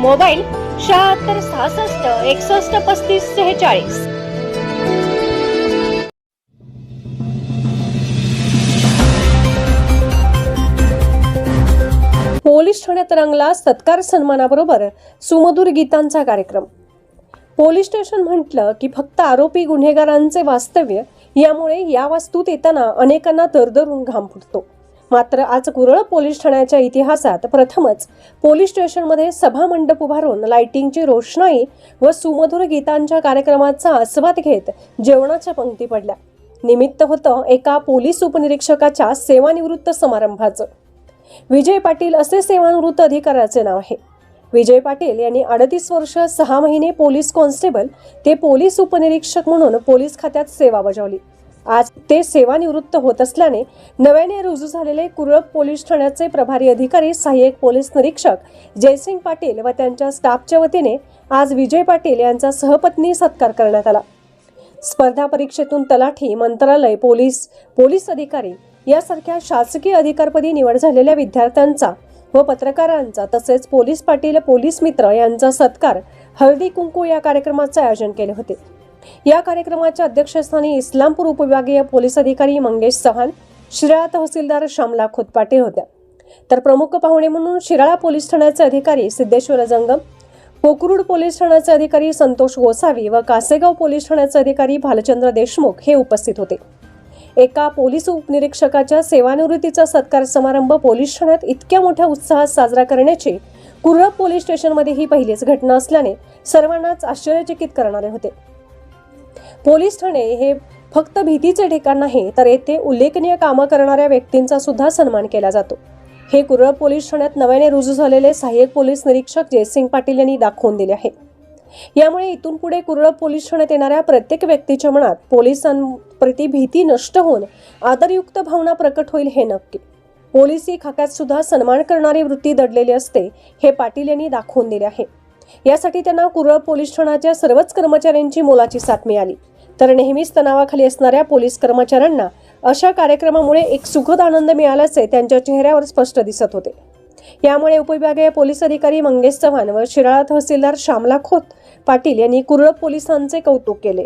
Mobile शहात्तर सहासष्ट एकसष्ट पस्तीस सेहेचाळीस. पोलीस ठाण्यात रंगला सत्कार सन्मानाबरोबर सुमधुर गीतांचा कार्यक्रम. पोलीस स्टेशन म्हटलं की फक्त आरोपी गुन्हेगारांचे वास्तव्य यामुळे या वास्तूत येताना अनेकांना दरदरून घाम फुटतो. मात्र आज कुरळ पोलीस ठाण्याच्या इतिहासात प्रथमच पोलीस स्टेशनमध्ये सभा मंडप उभारून लाइटिंगची रोषणाई व सुमधुर गीतांच्या कार्यक्रमाचा आस्वाद घेत जेवणाच्या पंक्ती पडल्या. निमित्त होतं एका पोलीस उपनिरीक्षकाच्या सेवानिवृत्त समारंभाचं. विजय पाटील असे सेवानिवृत्त अधिकाऱ्याचे नाव आहे. विजय पाटील यांनी अडतीस वर्ष सहा महिने पोलीस कॉन्स्टेबल ते पोलीस उपनिरीक्षक म्हणून पोलीस खात्यात सेवा बजावली. आज ते सेवानिवृत्त होत असल्याने नव्याने रुजू झालेले कुरळप पोलीस ठाण्याचे प्रभारी अधिकारी सहाय्यक पोलीस निरीक्षक जयसिंग पाटील व त्यांच्या स्टाफच्या वतीने आज विजय पाटील यांचा सहपत्नी सत्कार करण्यात आला. स्पर्धा परीक्षेतून तलाठी मंत्रालय पोलीस पोलीस अधिकारी यासारख्या शासकीय अधिकारपदी निवड झालेल्या विद्यार्थ्यांचा व पत्रकारांचा तसेच पोलीस पाटील पोलीस मित्र यांचा सत्कार हळदी कुंकू या कार्यक्रमाचे आयोजन केले होते. या कार्यक्रमाच्या अध्यक्षस्थानी इस्लामपूर उपविभागीय पोलीस अधिकारी मंगेश चव्हाण शिराळा तहसीलदार श्यामला खोतपाटील होत्या. तर प्रमुख पाहुणे म्हणून शिराळा पोलीस ठाण्याचे अधिकारी सिद्धेश्वर जंगम कोकरूड पोलीस ठाण्याचे अधिकारी संतोष गोसावी व कासेगाव पोलीस ठाण्याचे अधिकारी भालचंद्र देशमुख हे उपस्थित होते. एका पोलीस उपनिरीक्षकाच्या सेवानिवृत्तीचा सत्कार समारंभ पोलीस ठाण्यात इतक्या मोठ्या उत्साहात साजरा करण्याची कुर्रप पोलीस स्टेशनमध्ये ही पहिलीच घटना असल्याने सर्वांनाच आश्चर्यचकित करणारे होते. पोलीस ठाणे हे फक्त भीतीचे ठिकाण नाही तर येथे उल्लेखनीय कामं करणाऱ्या व्यक्तींचा सुद्धा सन्मान केला जातो. हे कुरळ पोलीस ठाण्यात नव्याने रुजू झालेले सहाय्यक पोलीस निरीक्षक जयसिंग पाटील यांनी दाखवून दिले आहे. यामुळे इथून पुढे कुरळ पोलीस ठाण्यात येणाऱ्या प्रत्येक व्यक्तीच्या मनात पोलिसांप्रती भीती नष्ट होऊन आदरयुक्त भावना प्रकट होईल हे नक्की. पोलिसी खाक्यात सुद्धा सन्मान करणारी वृत्ती दडलेली असते हे पाटील यांनी दाखवून दिले आहे. यासाठी त्यांना कुरळ पोलीस ठाण्याच्या सर्वच कर्मचाऱ्यांची मोलाची साथ मिळाली. तर नेहमीच तणावाखाली असणाऱ्या पोलीस कर्मचाऱ्यांना अशा कार्यक्रमामुळे एक सुखद आनंद मिळाल्याचे त्यांच्या चेहऱ्यावर स्पष्ट दिसत होते. यामुळे उपविभागीय पोलीस अधिकारी मंगेश चव्हाण व शिराळा तहसीलदार श्यामला खोत पाटील यांनी कुरळ पोलिसांचे कौतुक केले.